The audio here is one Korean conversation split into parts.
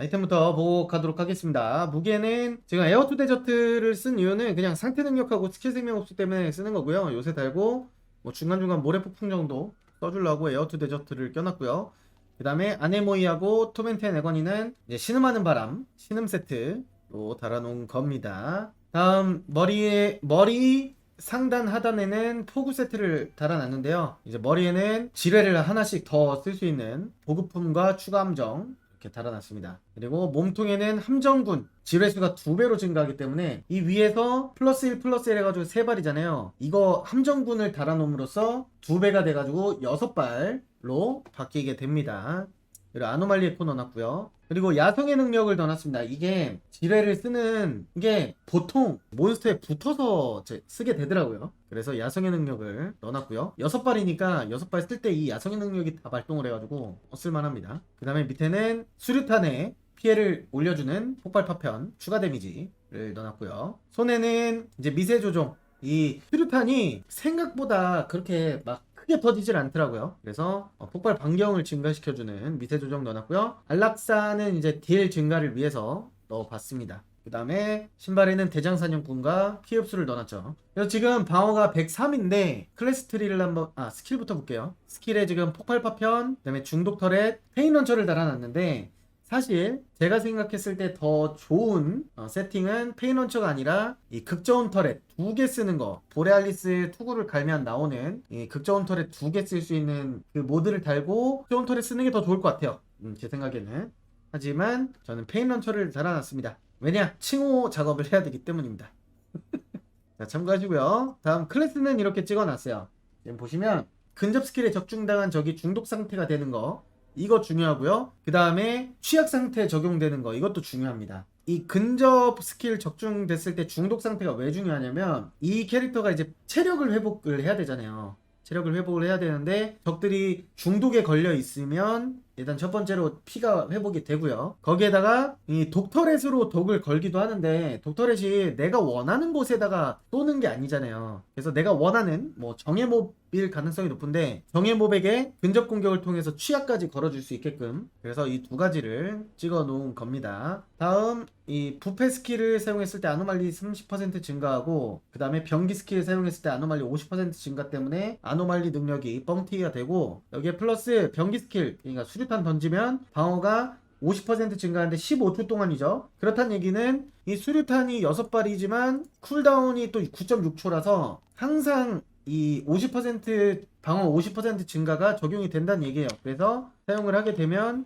아이템부터 보고 가도록 하겠습니다. 무게는 제가 에어투 데저트를 쓴 이유는 그냥 상태 능력하고 스킬 생명 흡수 때문에 쓰는 거고요. 요새 달고 뭐 중간중간 모래 폭풍 정도 써주려고 에어투 데저트를 껴놨고요. 그 다음에 아네모이하고 토멘텐 에거니는 이제 신음하는 바람 신음 세트로 달아놓은 겁니다. 다음 머리에 머리 상단 하단에는 포구 세트를 달아놨는데요. 이제 머리에는 지뢰를 하나씩 더 쓸 수 있는 보급품과 추가 함정 이렇게 달아놨습니다. 그리고 몸통에는 함정군 지뢰수가 두 배로 증가하기 때문에 이 위에서 플러스 1 플러스 1 해가지고 세 발이잖아요. 이거 함정군을 달아놓음으로써 두 배가 돼가지고 여섯 발로 바뀌게 됩니다. 그리고 아노말리에 코 넣어놨고요. 그리고 야성의 능력을 넣어놨습니다. 이게 지뢰를 쓰는 이게 보통 몬스터에 붙어서 제- 쓰게 되더라고요. 그래서 야성의 능력을 넣어놨고요. 여섯 발이니까 여섯 발 쓸 때 이 야성의 능력이 다 발동을 해가지고 쓸만합니다. 그 다음에 밑에는 수류탄에 피해를 올려주는 폭발 파편 추가 데미지를 넣어놨고요. 손에는 이제 미세 조종 이 수류탄이 생각보다 그렇게 막 크게 터지질 않더라고요. 그래서 어, 폭발 반경을 증가시켜주는 미세 조정 넣어놨고요. 안락사는 이제 딜 증가를 위해서 넣어봤습니다. 그 다음에 신발에는 대장사냥꾼과 피흡수를 넣어놨죠. 그래서 지금 방어가 103인데 클래스 트리를 한번 아 스킬부터 볼게요. 스킬에 지금 폭발 파편, 그 다음에 중독 터렛, 페인 런처를 달아놨는데 사실 제가 생각했을 때 더 좋은 어, 세팅은 페인 런처가 아니라 이 극저온 터렛 두 개 쓰는 거 보레알리스 투구를 갈면 나오는 이 극저온 터렛 두 개 쓸 수 있는 그 모드를 달고 극저온 터렛 쓰는 게 더 좋을 것 같아요. 음, 제 생각에는. 하지만 저는 페인 런처를 달아놨습니다. 왜냐? 칭호 작업을 해야 되기 때문입니다. 자 참고하시고요. 다음 클래스는 이렇게 찍어놨어요. 지금 보시면 근접 스킬에 적중당한 적이 중독 상태가 되는 거 이거 중요하고요. 그 다음에 취약 상태 적용되는 거 이것도 중요합니다. 이 근접 스킬 적중됐을 때 중독 상태가 왜 중요하냐면 이 캐릭터가 이제 체력을 회복을 해야 되잖아요. 체력을 회복을 해야 되는데 적들이 중독에 걸려 있으면 일단 첫 번째로 피가 회복이 되고요. 거기에다가 이 독터렛으로 독을 걸기도 하는데 독터렛이 내가 원하는 곳에다가 쏘는 게 아니잖아요. 그래서 내가 원하는 뭐 정예몹일 가능성이 높은데 정예몹에게 근접 공격을 통해서 취약까지 걸어줄 수 있게끔 그래서 이 두 가지를 찍어 놓은 겁니다. 다음 이 부패 스킬을 사용했을 때 아노말리 30% 증가하고 그 다음에 병기 스킬 사용했을 때 아노말리 50% 증가 때문에 아노말리 능력이 뻥튀기가 되고 여기에 플러스 병기 스킬 그러니까 수 류탄 던지면 방어가 50% 증가하는데 15초 동안이죠. 그렇다는 얘기는 이 수류탄이 6발이지만 쿨다운이 또 9.6초라서 항상 이 50% 방어 50% 증가가 적용이 된다는 얘기예요. 그래서 사용을 하게 되면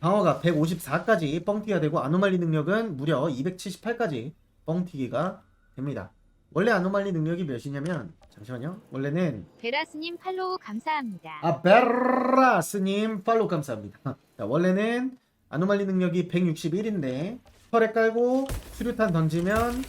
방어가 154까지 뻥튀기가 되고 아노말리 능력은 무려 278까지 뻥튀기가 됩니다. 원래 아노말리 능력이 몇이냐면 잠시만요. 원래는 베라스님 팔로우 감사합니다. 아 베라스님 팔로우 감사합니다. 자, 원래는 아노말리 능력이 161인데 털에 깔고 수류탄 던지면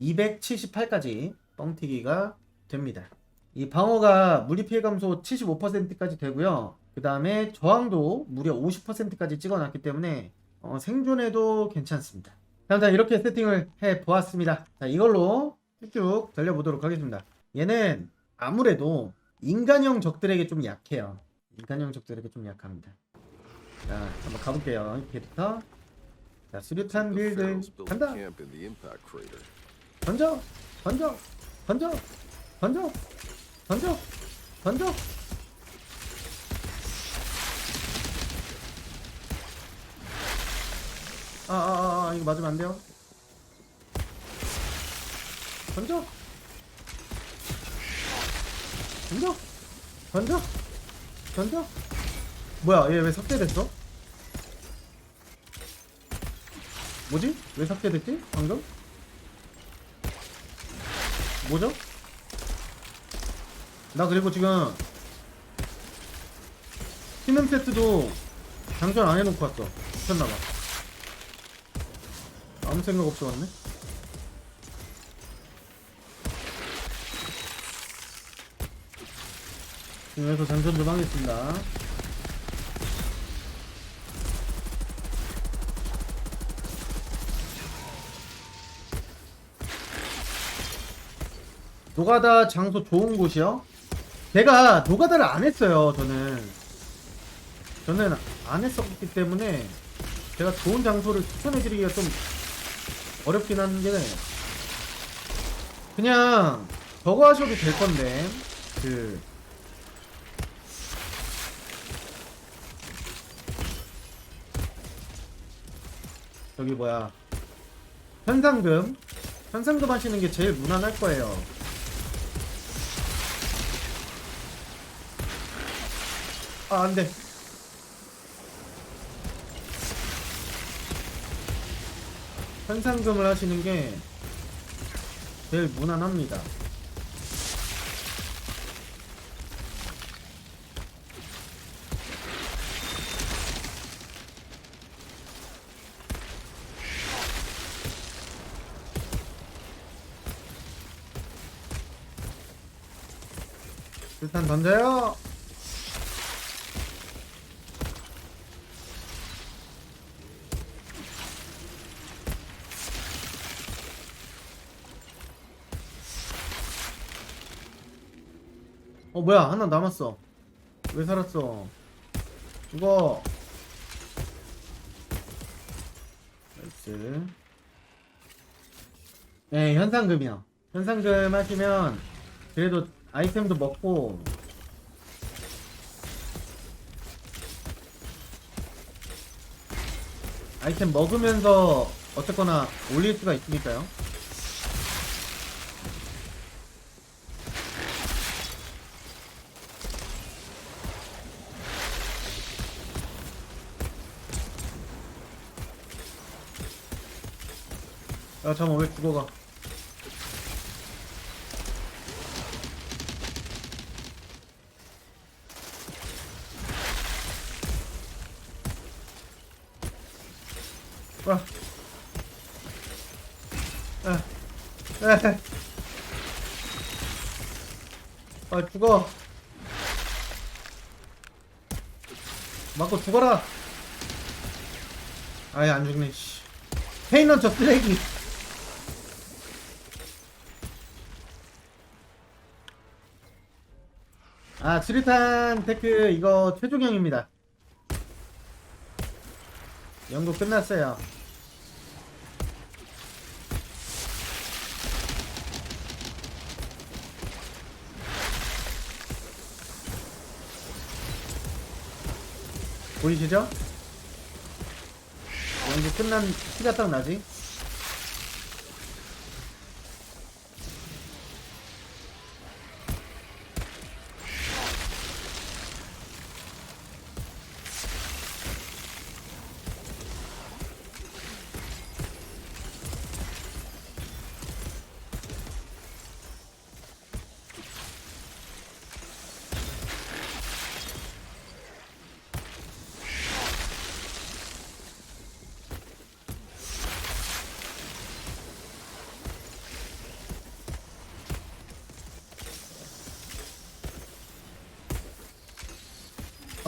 278까지 뻥튀기가 됩니다. 이 방어가 무리 피해 감소 75%까지 되고요. 그 다음에 저항도 무려 50%까지 찍어놨기 때문에 어, 생존에도 괜찮습니다. 자, 이렇게 세팅을 해 보았습니다. 자, 이걸로 쭉쭉 달려보도록 하겠습니다. 얘는 아무래도 인간형 적들에게 좀 약해요. 인간형 적들에게 좀 약합니다. 자, 한번 가볼게요. 이렇게부터. 자, 수류탄 빌드 간다. 던져, 던져, 던져, 던져, 던져, 던져. 아, 아, 아, 아, 이거 맞으면 안 돼요. 던져, 던져, 던져, 던져. 뭐야, 얘 왜 삭제됐어? 뭐지? 왜 삭제됐지? 방금? 뭐죠? 나 그리고 지금 신음 세트도 장전 안 해놓고 왔어 미쳤나봐 아무 생각 없이 왔네 지금에서 장전 좀 하겠습니다 노가다 장소 좋은 곳이요? 제가 노가다를 안 했어요, 저는. 저는 안 했었기 때문에 제가 좋은 장소를 추천해드리기가 좀 어렵긴 한데 그냥 저거 하셔도 될 건데 그 저기 뭐야. 현상금. 현상금 하시는 게 제일 무난할 거예요. 아 안돼. 현상금을 하시는 게 제일 무난합니다 일단 던져요. 어 뭐야? 하나 남았어. 왜 살았어? 이거 나이스. 네 현상금이요. 현상금 하시면 그래도 아이템도 먹고. 아이템 먹으면서 어쨌거나 올릴 수가 있으니까요. 야 잠깐만 왜 죽어가 와. 아. 에. 아 죽어. 맞고 죽어라. 아예 안 죽네 씨. 페인런처 쓰레기. 아 수리탄 테크 이거 최종형입니다. 연구 끝났어요 보이시죠? 연구 끝난 티가 딱 나지?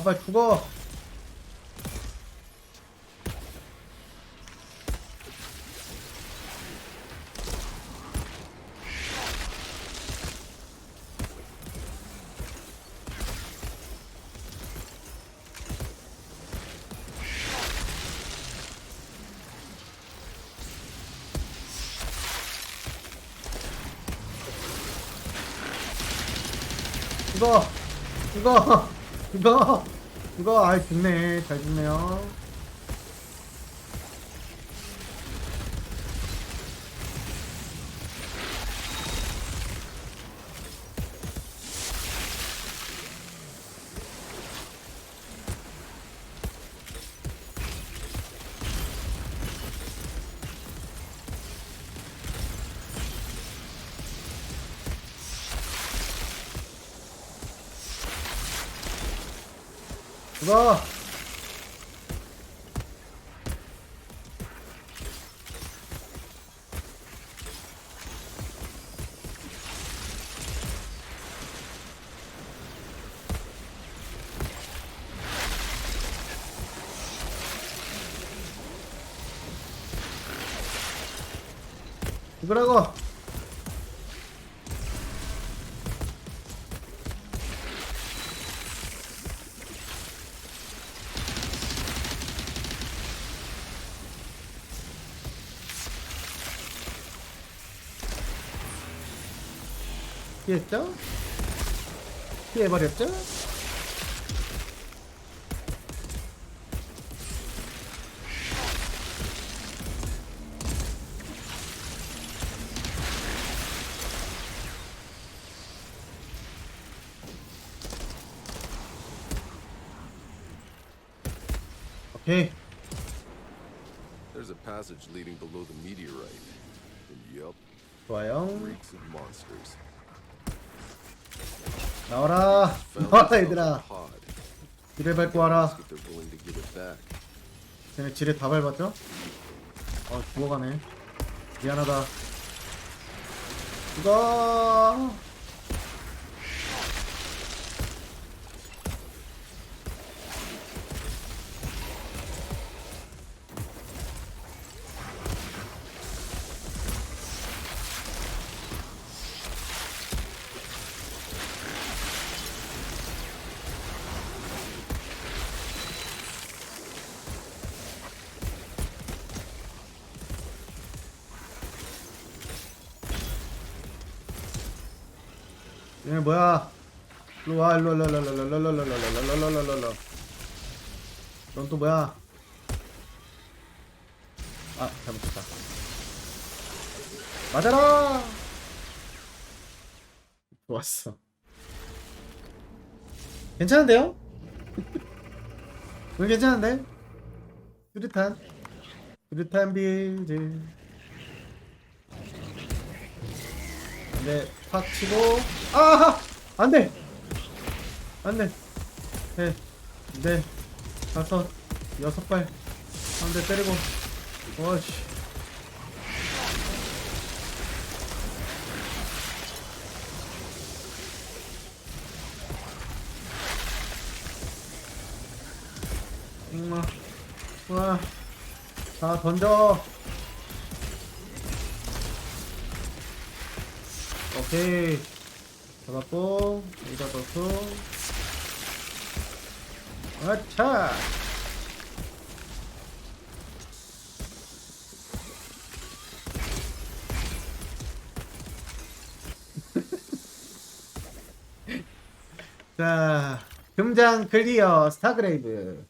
아 빨리 죽어. 죽어 죽어 죽어 죽어 아이 죽네. 잘 죽네요 죽으라고 피했죠? 피해버렸죠? 오케이 There's a passage leading below the meteorite. And yup, 좋아요 reeks of monsters. 나와라 나와라 얘들아 pod. 지뢰 밟고 와라 if they're willing to give it back. 쟤네 지뢰 다 밟았죠? 어 죽어가네 미안하다 죽어 얘네 뭐야 일로 와 일로 일로 일로 일로 일로 일로 일로 일로 일로 일로 일로 넌또 뭐야 아 잘못했다 맞아라 좋았어 괜찮은데요? 오늘 괜찮은데? 뚜렷한 뚜렷한 빌드 근데 팍 치고 아 안 돼! 안 돼! 네 네 다섯 여섯 발. 안돼 때리고. 어씨. 엄마. 와다 던져. 오케이 잡았고 여기다 넣고 아차 자 금장 클리어 스타그레이브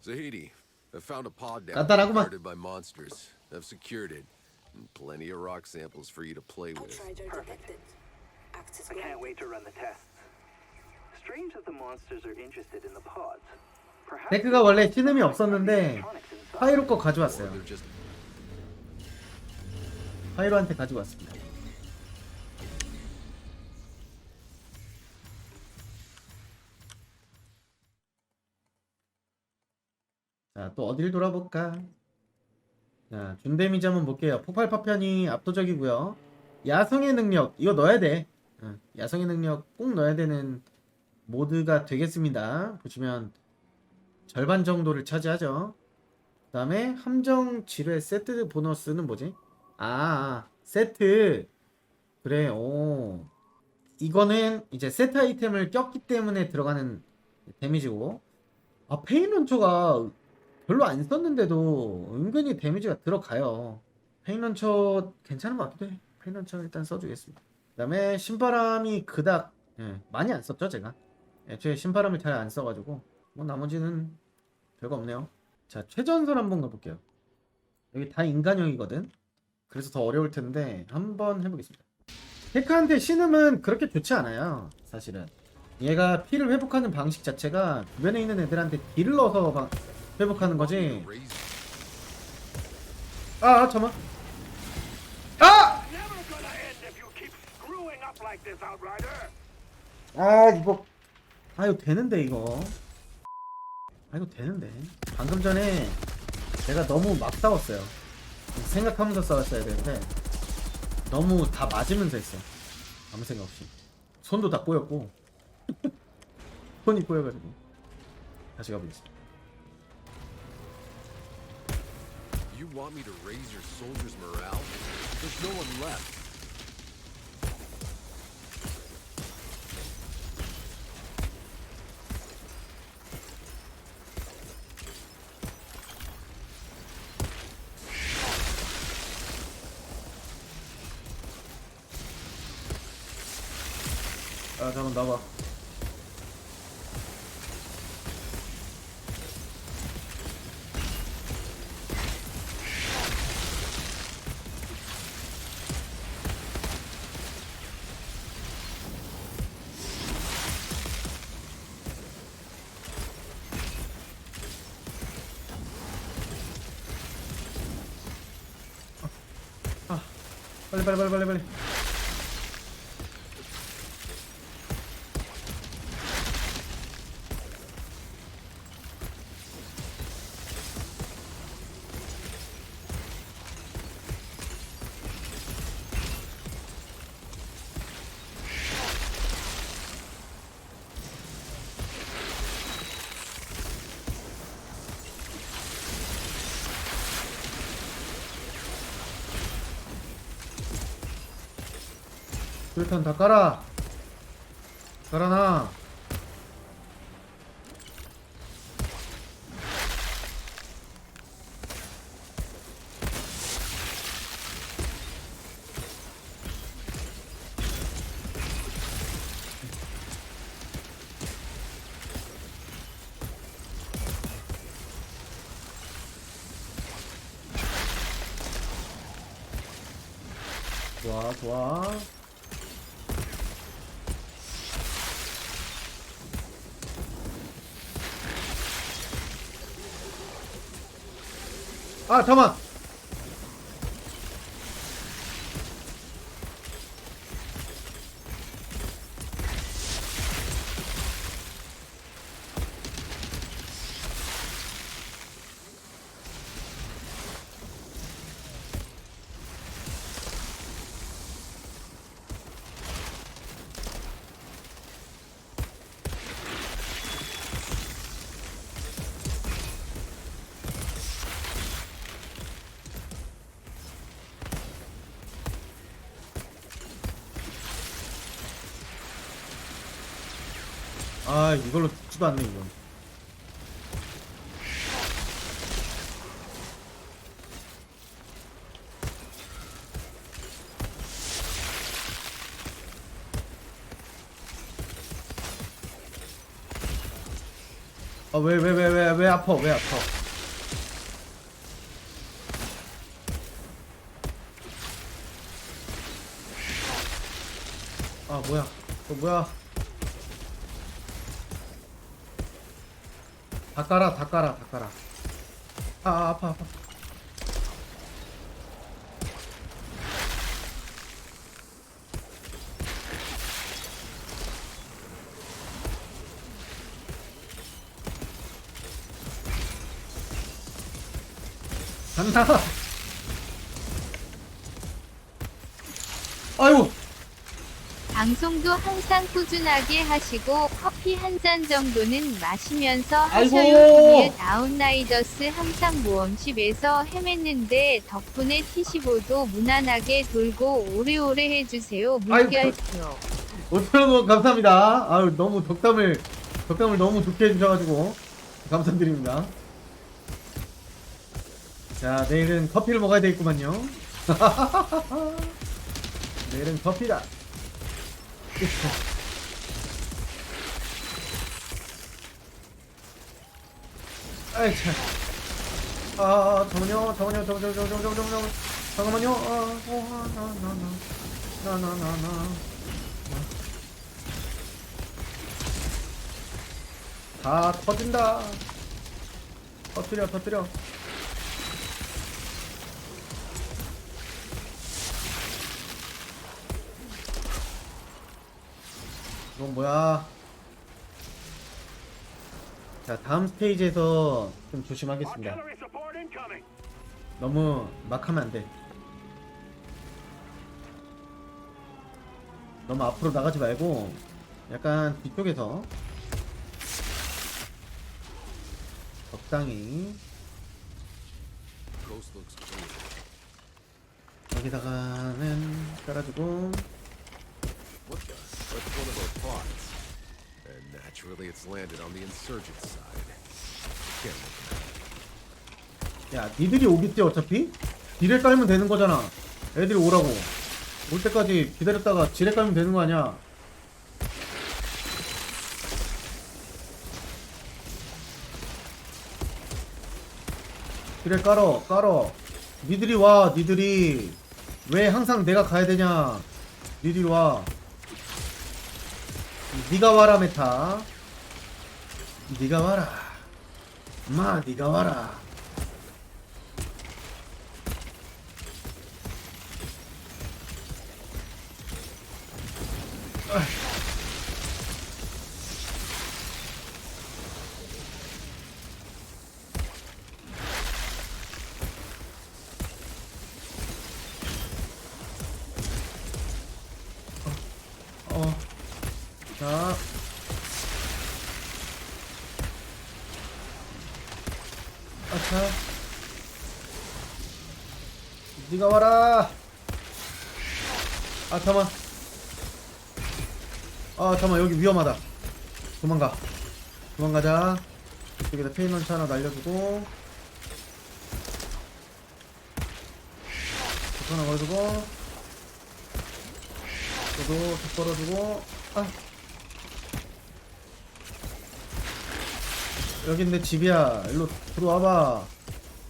Zahidi, I found a pod down 간단하구만. here guarded by monsters. I've secured it. And plenty of rock samples for you to play with. Outrider detected. Access I can't wait to run the tests. Strange that the monsters are interested in the pods. Perhaps 데크가 원래 신음이 없었는데 electronics inside. 파이로 거 가져왔어요 they're just 파이로한테 가지고 왔습니다 자, 또 어딜 돌아볼까? 자, 준데미지 한번 볼게요. 폭발 파편이 압도적이고요. 야성의 능력, 이거 넣어야 돼. 응, 야성의 능력 꼭 넣어야 되는 모드가 되겠습니다. 보시면 절반 정도를 차지하죠. 그 다음에 함정 지뢰 세트 보너스는 뭐지? 아, 아, 세트. 그래, 오. 이거는 이제 세트 아이템을 꼈기 때문에 들어가는 데미지고. 아, 페인 런처가 별로 안 썼는데도 은근히 데미지가 들어가요. 페인 런처 괜찮은 것 같기도 해. 페인 런처 일단 써주겠습니다. 그 다음에 신바람이 그닥, 예, 많이 안 썼죠, 제가. 애초에 신바람을 잘 안 써가지고. 뭐 나머지는 별거 없네요. 자, 최전선 한번 가볼게요. 여기 다 인간형이거든. 그래서 더 어려울 텐데 한번 해보겠습니다. 테크한테 신음은 그렇게 좋지 않아요. 사실은 얘가 피를 회복하는 방식 자체가 주변에 있는 애들한테 딜을 넣어서 방- 회복하는 거지. raise 아 잠만. 아! Never gonna end if you keep screwing up like this, Outrider. 아 이거 아 이거 되는데 이거. 아 이거 되는데. 방금 전에 내가 너무 막 싸웠어요. 생각하면서 싸웠어야 되는데 너무 다 맞으면서 했어. 아무 생각 없이. 손도 다 꼬였고 손이 꼬여가지고 다시 가보겠습니다. You want me to raise your soldiers' morale? There's no one left. 야 잠깐 나봐 아, 빨리 빨리 빨리 빨리 빨리 술탄 다 깔아. 깔아놔 come on. 아 이걸로 죽지도 않네 이건. 아왜 왜 왜 왜 왜 아파 왜 아파? 아 뭐야? 어 뭐야 다 깔아 다 깔아 다 깔아. 아, 아 아파 아파. 간다 아이고 방송도 항상 꾸준하게 하시고 커피 한 잔 정도는 마시면서 아이고. 하셔요. 뒤에 다운라이더스 항상 모험집에서 헤맸는데 덕분에 T15도 무난하게 돌고 오래오래 해주세요. 물결표. 5천원 감사합니다. 아유 너무 덕담을 덕담을 너무 좋게 해주셔가지고 감사드립니다. 자 내일은 커피를 먹어야 되겠구만요. 내일은 커피다. 아이 참. 아, 전혀, 전혀, 전혀, 전혀, 전혀, 전혀. 잠깐만요. 아, 어, 아, 나, 나, 나, 나, 나, 나, 나. 다 터진다. 터뜨려, 터뜨려. 이건 뭐야? 자, 다음 스테이지에서 좀 조심하겠습니다. 너무 막 하면 안 돼. 너무 앞으로 나가지 말고 약간 뒤쪽에서 적당히. 여기다가는 깔아주고 one of our pods. And naturally, it's landed on the insurgent side. Can't look back. 야, 니들이 오겠지 어차피? 지뢰 깔면 되는 거잖아. 애들이 오라고. 올 때까지 기다렸다가 지뢰 깔면 되는 거 아니야? 지뢰 깔어, 깔어. 니들이 와, 니들이. 왜 항상 내가 가야 되냐? 니들이 와. 니가 와라 메타. 니가 와라. 마 니가 와라 아차. 네가 와라. 아, 잠만. 아, 잠만. 여기 위험하다. 도망가. 도망가자. 여기다 페인런치 하나 날려주고. 하나 걸어주고. 저도 툭 걸어주고 아 여긴 내 집이야. 일로 들어와봐.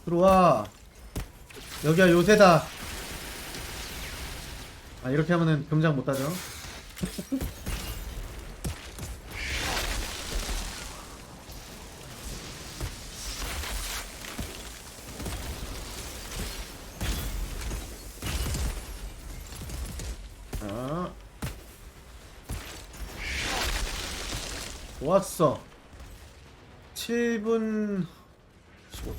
들어와. 여기야 요새다. 아 이렇게 하면은 병장 못하죠 자 좋았어 7분 15분?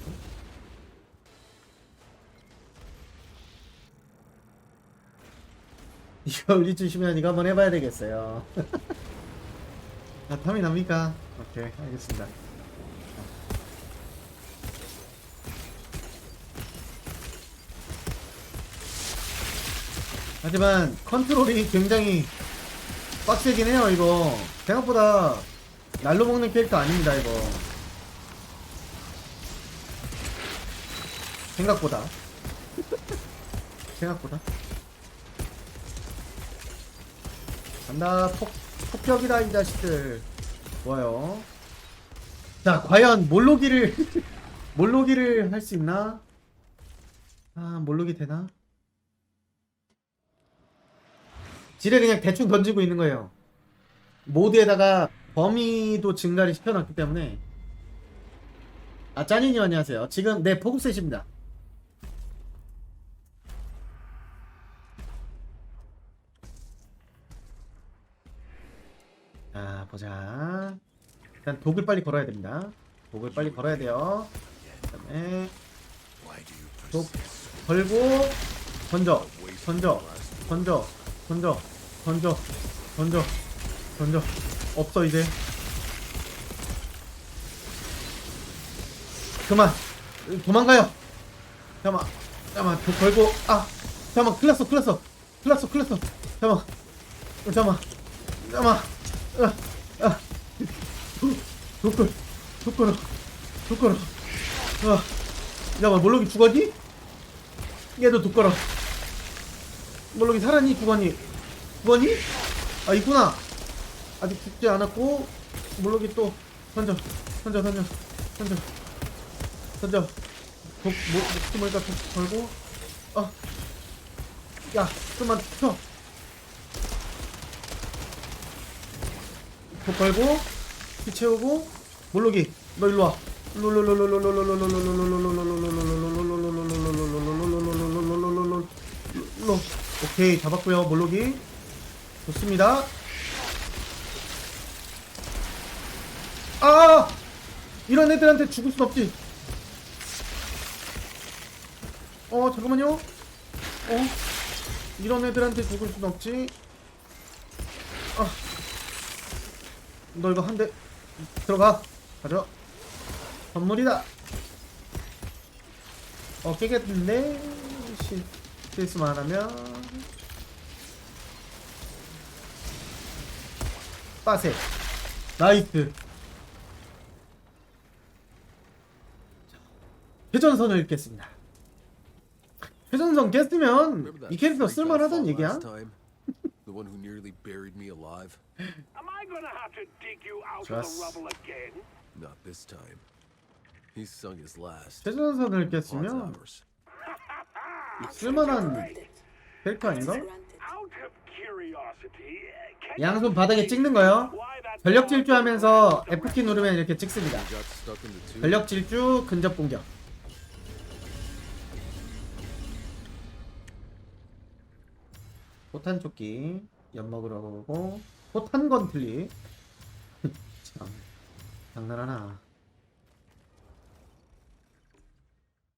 이거 우리 주시면 이거 한번 해봐야 되겠어요. 아 탐이 납니까? 오케이 알겠습니다. 하지만 컨트롤이 굉장히 빡세긴 해요 이거. 생각보다 날로 먹는 캐릭터 아닙니다 이거 생각보다. 생각보다. 간다 폭, 폭격이다 이 자식들. 좋아요. 자 과연 몰로기를 몰로기를 할 수 있나? 아 몰로기 되나? 지뢰 그냥 대충 던지고 있는 거예요. 모드에다가 범위도 증가를 시켜놨기 때문에. 아 짜니님 안녕하세요. 지금 네 포급셋입니다 자 보자. 일단 독을 빨리 걸어야 됩니다. 독을 빨리 걸어야 돼요. 그 다음에 독? 걸고 던져 던져 던져 던져 던져 던져 던져. 없어 이제. 그만. 도망가요. 잠깐만 잠깐만. 독 걸고 아 잠깐만. 큰일 났어 큰일 났어. 큰일 났어 큰일 났어. 잠깐만. 어, 잠깐만. 잠깐만 아, 아. 걸어 독 걸어 아, 잠깐만 몰록이 죽었니? 얘도 독 걸어 몰록이 살았니 죽었니 죽었니? 아 있구나 아직 죽지 않았고 몰록이 또 던져 던져 던져 던져 던져 독 뭐, 목숨을까 독 걸고 아 야 좀만 펴 독 걸고 피 채우고 몰록이 너 일로 와. 오케이 잡았고요 몰록이 좋습니다 아 이런 애들한테 죽을 순 없지 어 잠깐만요 어 이런 애들한테 죽을 순 없지 너 이거 한 대 들어가. 가져 선물이다. 어 깨겠는데? 실- 실수만 하면. 빠세. 나이트 회전선을 읽겠습니다. 회전선 깼으면 이 캐릭터 fought 얘기야? The one who nearly buried me alive? Am I gonna have to dig you out of the rubble again? Not this time. He's sung his last. 최전선을 깼으면 ours. 쓸만한. 캐릭터 아닌가? Out of curiosity, can 양손 바닥에 찍는 거요. why that 전력 질주하면서 F키 누르면 이렇게 찍습니다. You got stuck in the tube. 전력 질주 근접 공격. 포탄 조끼 연막으로 하고 포탄 건틀리. 참 장난하나.